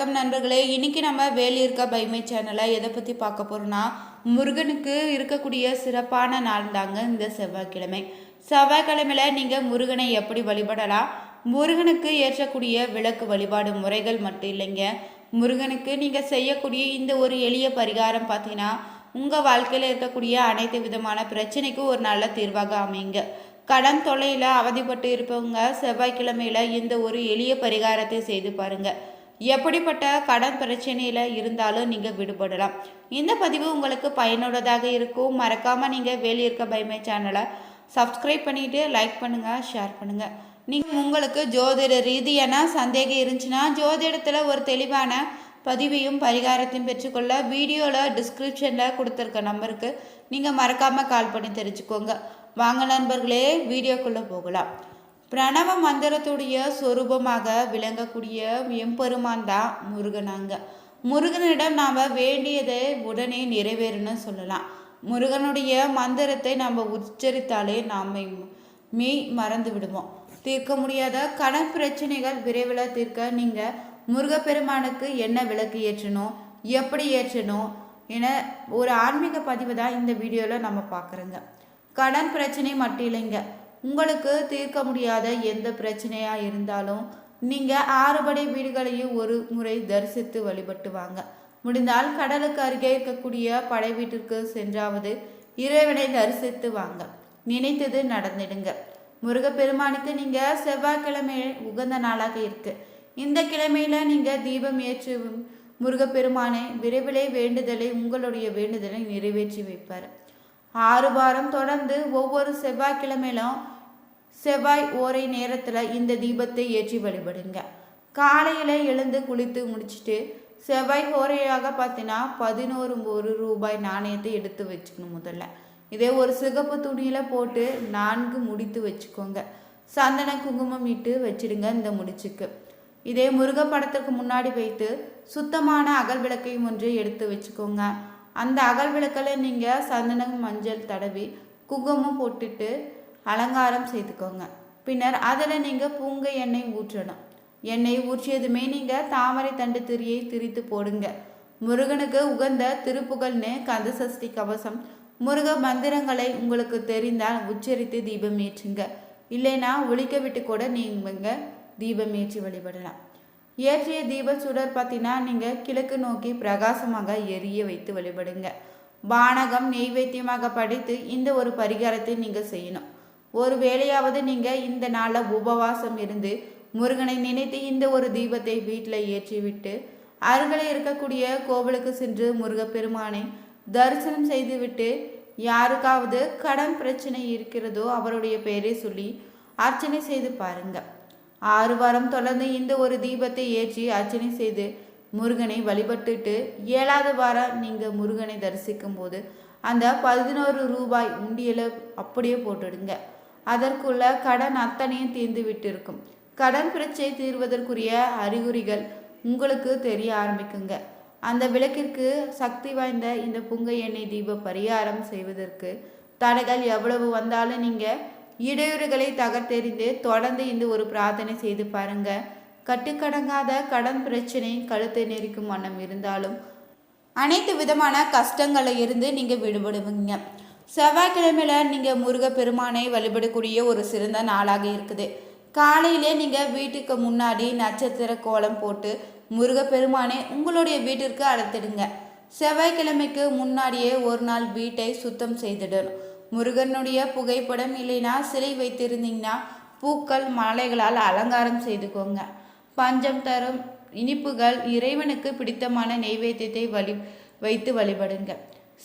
வணக்கம் நண்பர்களே. இன்றைக்கி நம்ம வேலியிருக்க பைமை சேனலை எதை பற்றி பார்க்க போகிறோன்னா முருகனுக்கு இருக்கக்கூடிய சிறப்பான நாள் தாங்க இந்த செவ்வாய்க்கிழமை. செவ்வாய்க்கிழமையில் நீங்கள் முருகனை எப்படி வழிபடலாம்? முருகனுக்கு ஏற்றக்கூடிய விளக்கு வழிபாடு முறைகள் மட்டும் இல்லைங்க. முருகனுக்கு நீங்கள் செய்யக்கூடிய இந்த ஒரு எளிய பரிகாரம் பார்த்தீங்கன்னா உங்கள் வாழ்க்கையில் இருக்கக்கூடிய அனைத்து விதமான பிரச்சனைக்கும் ஒரு நல்ல தீர்வாக அமையுங்க. கடன் தொல்லையில் அவதிப்பட்டு இருப்பவங்க செவ்வாய்க்கிழமையில் இந்த ஒரு எளிய பரிகாரத்தை செய்து பாருங்கள் எப்படிப்பட்ட கடன் பிரச்சனையில் இருந்தாலும் நீங்கள் விடுபடலாம். இந்த பதிவு உங்களுக்கு பயனுள்ளதாக இருக்கும். மறக்காமல் நீங்கள் வேலியிருக்க பயமே சேனலை சப்ஸ்கிரைப் பண்ணிவிட்டு லைக் பண்ணுங்கள் ஷேர் பண்ணுங்கள் நீங்கள் உங்களுக்கு ஜோதிட ரீதியான சந்தேகம் இருந்துச்சுன்னா ஜோதிடத்தில் ஒரு தெளிவான பதிவையும் பரிகாரத்தையும் பெற்றுக்கொள்ள வீடியோவில் டிஸ்கிரிப்ஷனில் கொடுத்துருக்க நம்பருக்கு நீங்கள் மறக்காமல் கால் பண்ணி தெரிஞ்சுக்கோங்க. வாங்க நண்பர்களே வீடியோக்குள்ளே போகலாம். பிரணவ மந்திரத்துடைய சொரூபமாக விளங்கக்கூடிய எம்பெருமான் தான் முருகனாங்க முருகனிடம் நாம் வேண்டியதை உடனே நிறைவேறுன்னு சொல்லலாம். முருகனுடைய மந்திரத்தை நாம் உச்சரித்தாலே நாம் மெய் மறந்து விடுவோம். தீர்க்க முடியாத கடன் பிரச்சனைகள் விரைவில் தீர்க்க நீங்கள் முருகப்பெருமானுக்கு என்ன விளக்கு ஏற்றணும் எப்படி ஏற்றணும் என ஒரு ஆன்மீக பதிவு தான் இந்த வீடியோவில் நம்ம பார்க்குறோங்க கடன் பிரச்சனை மட்டும் இல்லைங்க. உங்களுக்கு தீர்க்க முடியாத எந்த பிரச்சனையாக இருந்தாலும் நீங்கள் ஆறுபடை வீடுகளையும் ஒரு முறை தரிசித்து வழிபட்டு வாங்க. முடிந்தால் கடலுக்கு அருகே இருக்கக்கூடிய படை வீட்டிற்கு சென்றாவது இறைவனை தரிசித்து வாங்க. நினைத்தது நடந்திடுங்க. முருகப்பெருமானுக்கு நீங்கள் செவ்வாய்க்கிழமை உகந்த நாளாக இருக்கு. இந்த கிழமையில நீங்கள் தீபம் ஏற்று முருகப்பெருமானை விரைவிலே வேண்டுதலை உங்களுடைய வேண்டுதலை நிறைவேற்றி வைப்பார். ஆறு வாரம் தொடர்ந்து ஒவ்வொரு செவ்வாய்க்கிழமையிலும் செவ்வாய் ஓரை நேரத்தில் இந்த தீபத்தை ஏற்றி வழிபடுங்க. காலையில் எழுந்து குளித்து முடிச்சுட்டு செவ்வாய் ஓரையாக பார்த்தீங்கன்னா பதினோரு ஒரு ரூபாய் நாணயத்தை எடுத்து வச்சுக்கணும் முதல்ல. இதே ஒரு சிகப்பு துணியில் போட்டு நான்கு முடித்து வச்சுக்கோங்க. சந்தன குங்குமம் இட்டு வச்சிடுங்க இந்த முடிச்சுக்கு. இதே முருக படத்துக்கு முன்னாடி வைத்து சுத்தமான அகல் விளக்கையும் ஒன்று எடுத்து வச்சுக்கோங்க. அந்த அகல் விளக்கில் நீங்கள் சந்தனம் மஞ்சள் தடவி குங்குமம் போட்டுட்டு அலங்காரம் செய்துக்கோங்க. பின்னர் அதில் நீங்கள் பூங்க எண்ணெய் ஊற்றணும். எண்ணெய் ஊற்றியதுமே நீங்கள் தாமரை தண்டு திரியை திரித்து போடுங்க. முருகனுக்கு உகந்த திருப்புகழ்னு கந்தசஷ்டி கவசம். முருக மந்திரங்களை உங்களுக்கு தெரிந்தால் உச்சரித்து தீபம் ஏற்றுங்க. இல்லைன்னா ஒழிக்க விட்டு கூட நீங்கள் தீபம் ஏற்றி வழிபடலாம். ஏற்றிய தீப சுடர் பார்த்தீங்கன்னா நீங்கள் கிழக்கு நோக்கி பிரகாசமாக எரிய வைத்து வழிபடுங்க. பானகம் நெய்வேத்தியமாக படித்து இந்த ஒரு பரிகாரத்தை நீங்கள் செய்யணும். ஒரு வேளையாவது நீங்கள் இந்த நாளில் உபவாசம் இருந்து முருகனை நினைத்து இந்த ஒரு தீபத்தை வீட்டில் ஏற்றிவிட்டு அருகில் இருக்கக்கூடிய கோவிலுக்கு சென்று முருகப்பெருமானை தரிசனம் செய்துவிட்டு யாருக்காவது கடன் பிரச்சனை இருக்கிறதோ அவருடைய பெயரை சொல்லி அர்ச்சனை செய்து பாருங்கள் ஆறு வாரம் தொடர்ந்து இந்த ஒரு தீபத்தை ஏற்றி அர்ச்சனை செய்து முருகனை வழிபட்டுட்டு ஏழாவது வாரம் நீங்கள் முருகனை தரிசிக்கும் போது அந்த பதினோரு ரூபாய் உண்டியலை அப்படியே போட்டுடுங்க. அதற்குள்ள கடன் அத்தனையும் தீர்ந்து விட்டிருக்கும். கடன் பிரச்சனை தீர்வதற்குரிய அறிகுறிகள் உங்களுக்கு தெரிய ஆரம்பிக்குங்க. அந்த விளக்கிற்கு சக்தி வாய்ந்த இந்த புங்க எண்ணெய் தீப பரிகாரம் செய்வதற்கு தடைகள் எவ்வளவு வந்தாலும் நீங்கள் இடையூறுகளை தகர்த்தெறிந்து தொடர்ந்து இந்த ஒரு பிரார்த்தனை செய்து பாருங்க. கட்டுக்கடங்காத கடன் பிரச்சனை கழுத்தை நெரிக்கும் வண்ணம் இருந்தாலும் அனைத்து விதமான கஷ்டங்களை இருந்து நீங்கள் விடுபடுவீங்க. செவ்வாய்க்கிழமையில நீங்கள் முருகப்பெருமானை வழிபடக்கூடிய ஒரு சிறந்த நாளாக இருக்குது. காலையிலே நீங்கள் வீட்டுக்கு முன்னாடி நட்சத்திர கோலம் போட்டு முருகப்பெருமானை உங்களுடைய வீட்டிற்கு அழைத்திடுங்க. செவ்வாய்க்கிழமைக்கு முன்னாடியே ஒரு நாள் வீட்டை சுத்தம் செய்திடணும். முருகனுடைய புகைப்படம் இல்லைன்னா சிலை வைத்திருந்தீங்கன்னா பூக்கள் மாலைகளால் அலங்காரம் செய்துக்கோங்க. பஞ்சம் தரும் இனிப்புகள் இறைவனுக்கு பிடித்தமான நெய்வேத்தியத்தை வழி வைத்து வழிபடுங்க.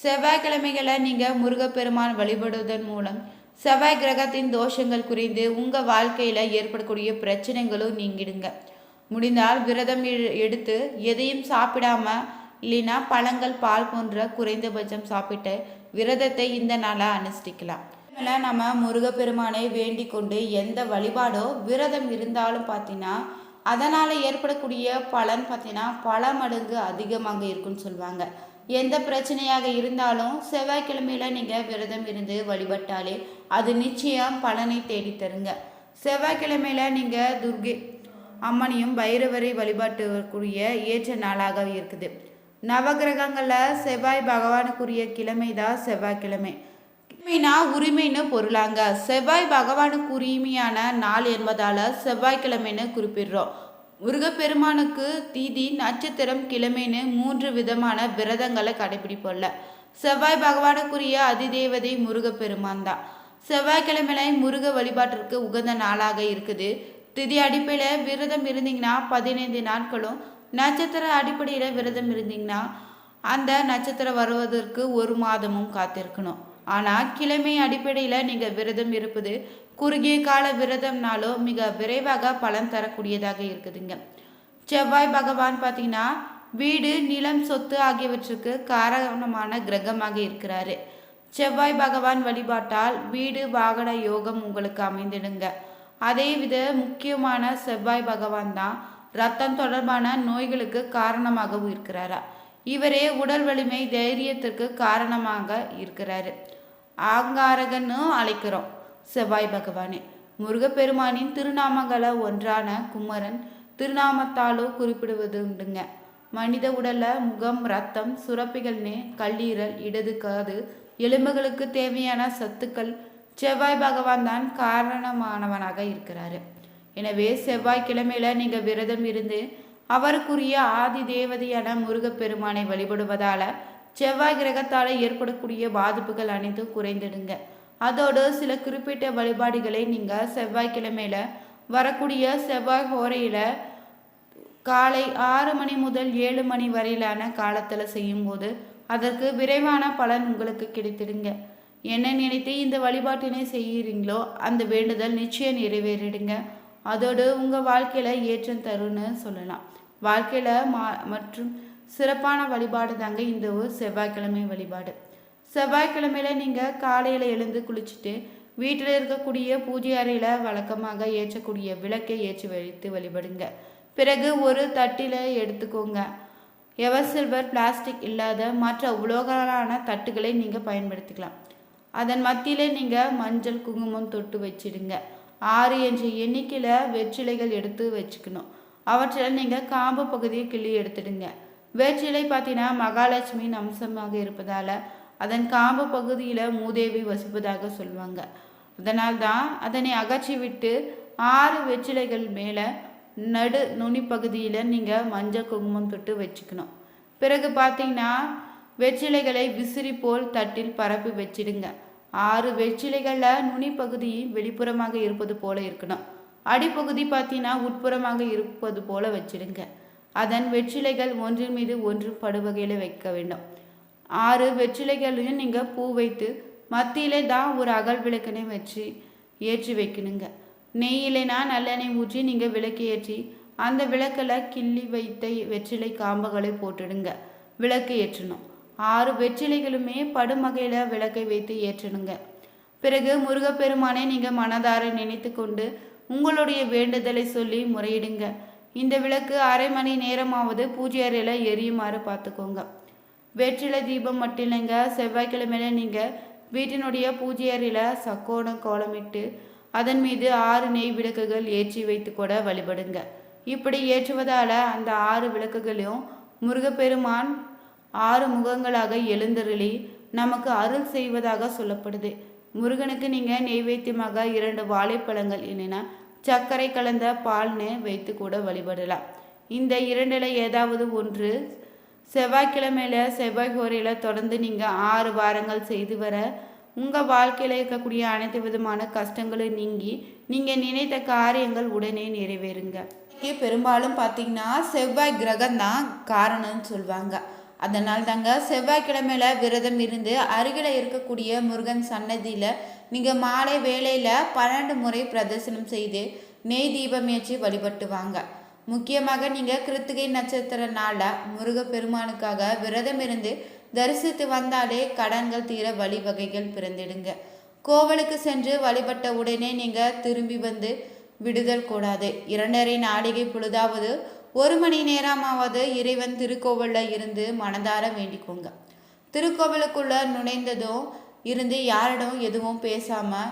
செவ்வாய்க்கிழமைகளை நீங்கள் முருகப்பெருமான் வழிபடுவதன் மூலம் செவ்வாய் கிரகத்தின் தோஷங்கள் குறைந்து உங்கள் வாழ்க்கையில் ஏற்படக்கூடிய பிரச்சனைகளும் நீங்கிடுங்க. முடிந்தால் விரதம் எடுத்து எதையும் சாப்பிடாம இல்லைன்னா பழங்கள் பால் போன்ற குறைந்தபட்சம் சாப்பிட்டு விரதத்தை இந்த நாளாக அனுஷ்டிக்கலாம். நம்ம முருகப்பெருமானை வேண்டிக் கொண்டு எந்த வழிபாடோ விரதம் இருந்தாலும் பார்த்தீங்கன்னா அதனால் ஏற்படக்கூடிய பலன் பார்த்தீங்கன்னா பல மடங்கு அதிகமாக இருக்குன்னு சொல்லுவாங்க. எந்த பிரச்சனையாக இருந்தாலும் செவ்வாய்க்கிழமையில் நீங்கள் விரதம் இருந்து வழிபட்டாலே அது நிச்சயம் பலனை தேடித்தருங்க செவ்வாய்க்கிழமையில் நீங்கள் துர்கை அம்மனையும் பைரவரை வழிபாட்டுக்குரிய ஏற்ற நாளாக இருக்குது. நவகிரகங்களில் செவ்வாய் பகவானுக்குரிய கிழமை தான் செவ்வாய்க்கிழமை. கிழமைனா உரிமைன்னு பொருளாங்க. செவ்வாய் பகவானுக்கு உரிமையான நாள் என்பதால் செவ்வாய்க்கிழமைன்னு குறிப்பிடுறோம். முருகப்பெருமானுக்கு தீதி நட்சத்திரம் கிழமைன்னு மூன்று விதமான விரதங்களை கடைபிடிப்போம்ல. செவ்வாய் பகவானுக்குரிய அதிதேவதை முருகப்பெருமான் தான் செவ்வாய்க்கிழமையில முருக வழிபாட்டிற்கு உகந்த நாளாக இருக்குது. திதி அடிப்படையில் விரதம் இருந்தீங்கன்னா பதினைந்து நாட்களும் நட்சத்திர அடிப்படையில் விரதம் இருந்தீங்கன்னா அந்த நட்சத்திரம் வருவதற்கு ஒரு மாதமும் காத்திருக்கணும். ஆனால் கிழமை அடிப்படையில் நீங்கள் விரதம் இருப்பது குறுகிய கால விரதம்னாலும் மிக விரைவாக பலன் தரக்கூடியதாக இருக்குதுங்க. செவ்வாய் பகவான் பார்த்தீங்கன்னா வீடு நிலம் சொத்து ஆகியவற்றுக்கு காரணமான கிரகமாக இருக்கிறாரு. செவ்வாய் பகவான் வழிபாட்டால் வீடு வாகன யோகம் உங்களுக்கு அமைந்திடுங்க. அதே வித முக்கியமான செவ்வாய் பகவான் தான் ரத்தம் தொடர்பான நோய்களுக்கு காரணமாகவும் இருக்கிறாரா? இவரே உடல் வலிமை தைரியத்திற்கு காரணமாக இருக்கிறாரு. ஆங்காரகன்னு அழைக்கிறோம். செவ்வாய் பகவானே முருகப்பெருமானின் திருநாமங்களை ஒன்றான குமரன் திருநாமத்தாலோ குறிப்பிடுவது உண்டுங்க. மனித உடல்ல முகம் ரத்தம் சுரப்பிகள்னே கல்லீரல் இடது காது எலும்புகளுக்கு தேவையான சத்துக்கள் செவ்வாய் பகவான் தான் காரணமானவனாக இருக்கிறாரு. எனவே செவ்வாய்க்கிழமையில நீங்க விரதம் இருந்து அவருக்குரிய ஆதி தேவதையான முருகப்பெருமானை வழிபடுவதால செவ்வாய் கிரகத்தால் ஏற்படக்கூடிய பாதிப்புகள் அனைத்தும் குறைந்துடுங்க. அதோடு சில குறிப்பிட்ட வழிபாடுகளை நீங்கள் செவ்வாய்க்கிழமையில வரக்கூடிய செவ்வாய் ஹோரையில் காலை ஆறு மணி முதல் ஏழு மணி வரையிலான காலத்தில் செய்யும்போது அதற்கு விரைவான பலன் உங்களுக்கு கிடைத்திடுங்க. என்ன நினைத்து இந்த வழிபாட்டினை செய்கிறீங்களோ அந்த வேண்டுதல் நிச்சயம் நிறைவேறிடுங்க. அதோடு உங்கள் வாழ்க்கையில் ஏற்றம் தரும்னு சொல்லலாம். வாழ்க்கையில் மா மற்றும் சிறப்பான வழிபாடு தாங்க இந்த ஒரு செவ்வாய்க்கிழமை வழிபாடு. செவ்வாய்க்கிழமையில் நீங்கள் காலையில் எழுந்து குளிச்சுட்டு வீட்டில் இருக்கக்கூடிய பூஜை அறையில் வழக்கமாக ஏற்றக்கூடிய விளக்கை ஏற்றி வைத்து வழிபடுங்க. பிறகு ஒரு தட்டில் எடுத்துக்கோங்க. எவர் சில்வர் பிளாஸ்டிக் இல்லாத மற்ற உலோகலான தட்டுகளை நீங்கள் பயன்படுத்திக்கலாம். அதன் மத்தியில் நீங்கள் மஞ்சள் குங்குமம் தொட்டு வச்சிடுங்க. ஆறு என்ற எண்ணிக்கையில் வெற்றிலைகள் எடுத்து வச்சுக்கணும். அவற்றில் நீங்கள் காம்பு பகுதியை கிள்ளி எடுத்துடுங்க. வேற்றிலை பார்த்தீங்கன்னா மகாலட்சுமியின் அம்சமாக இருப்பதால் அதன் காம்பு பகுதியில் மூதேவி வசிப்பதாக சொல்லுவாங்க. அதனால் தான் அதனை அகற்றி விட்டு ஆறு வெற்றிலைகள் மேலே நடு நுனி பகுதியில் நீங்கள் மஞ்சள் குங்குமம் தொட்டு வச்சுக்கணும். பிறகு பார்த்தீங்கன்னா வெற்றிலைகளை விசிறி போல் தட்டில் பரப்பி வச்சிடுங்க. ஆறு வெற்றிலைகளில் நுனி பகுதி வெளிப்புறமாக இருப்பது போல இருக்கணும். அடிப்பகுதி பார்த்தீங்கன்னா உட்புறமாக இருப்பது போல வச்சிடுங்க அதன் வெற்றிலைகள் ஒன்றின் மீது ஒன்று படுவகையில் வைக்க வேண்டும். ஆறு வெற்றிலைகளையும் நீங்கள் பூ வைத்து மத்தியிலே தான் ஒரு அகல் விளக்கினை வச்சு ஏற்றி வைக்கணுங்க. நெய்யிலைனா நல்லெண்ணெய் ஊற்றி நீங்கள் விளக்கு ஏற்றி அந்த விளக்கில் கிள்ளி வைத்த வெற்றிலை காம்புகளை போட்டுடுங்க. விளக்கு ஏற்றணும். ஆறு வெற்றிலைகளுமே படுமகையில் விளக்கை வைத்து ஏற்றணுங்க பிறகு முருகப்பெருமானை நீங்கள் மனதார நினைத்து கொண்டு உங்களுடைய வேண்டுதலை சொல்லி முறையிடுங்க. இந்த விளக்கு அரை மணி நேரமாவது பூஜை அறையில் எரியுமாறு பார்த்துக்கோங்க. வெற்றிலை தீபம் மட்டும் இல்லைங்க செவ்வாய்க்கிழமையில நீங்கள் வீட்டினுடைய பூஜை அறையில் சக்கோணம் கோலமிட்டு அதன் மீது ஆறு நெய் விளக்குகள் ஏற்றி வைத்து கூட வழிபடுங்க. இப்படி ஏற்றுவதால் அந்த ஆறு விளக்குகளையும் முருகப்பெருமான் ஆறு முகங்களாக எழுந்தருளி நமக்கு அருள் செய்வதாக சொல்லப்படுது. முருகனுக்கு நீங்கள் நெய்வேத்தியமாக இரண்டு வாழைப்பழங்கள் இல்லைன்னா சர்க்கரை கலந்த பால்னு வைத்து கூட வழிபடலாம். இந்த இரண்டில் ஏதாவது ஒன்று செவ்வாய்க்கிழமையில் செவ்வாய் கோரையில் தொடர்ந்து நீங்கள் ஆறு வாரங்கள் செய்து வர உங்கள் வாழ்க்கையில் இருக்கக்கூடிய அனைத்து விதமான கஷ்டங்களும் நீங்கி நீங்கள் நினைத்த காரியங்கள் உடனே நிறைவேறுங்க. பெரும்பாலும் பார்த்தீங்கன்னா செவ்வாய் கிரகம் தான் காரணம்னு சொல்லுவாங்க அதனால் தாங்க செவ்வாய்க்கிழமையில விரதம் இருந்து அருகில் இருக்கக்கூடிய முருகன் சன்னதியில் நீங்கள் மாலை வேளையில் பன்னெண்டு முறை பிரதர்சனம் செய்து நெய் தீபம் ஏற்றி வழிபட்டு வாங்க முக்கியமாக நீங்கள் கிருத்திகை நட்சத்திர நாளில் முருகப்பெருமானுக்காக விரதம் இருந்து தரிசித்து வந்தாலே கடன்கள் தீர வழிவகைகள் பிறந்திடுங்க. கோவிலுக்கு சென்று வழிபட்ட உடனே நீங்கள் திரும்பி வந்து விடுதல் கூடாது. இரண்டரை நாளிகை பொழுதாவது ஒரு மணி நேரமாவது இறைவன் திருக்கோவிலில் இருந்து மனதார வேண்டிக்கோங்க. திருக்கோவிலுக்குள்ள நுழைந்ததும் இருந்து யாரிடம் எதுவும் பேசாமல்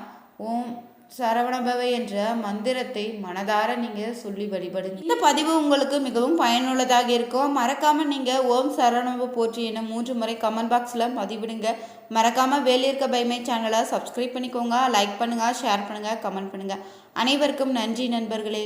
ஓம் சரவணபவ என்ற மந்திரத்தை மனதார நீங்கள் சொல்லி வழிபடுங்க. இந்த பதிவு உங்களுக்கு மிகவும் பயனுள்ளதாக இருக்கும். மறக்காமல் நீங்கள் ஓம் சரவணப போற்றி என மூன்று முறை கமெண்ட் பாக்ஸில் பதிவிடுங்க. மறக்காமல் வேலியிருக்க பைமை சேனலை சப்ஸ்கிரைப் பண்ணிக்கோங்க. லைக் பண்ணுங்கள் ஷேர் பண்ணுங்கள் கமெண்ட் பண்ணுங்கள் அனைவருக்கும் நன்றி நண்பர்களே.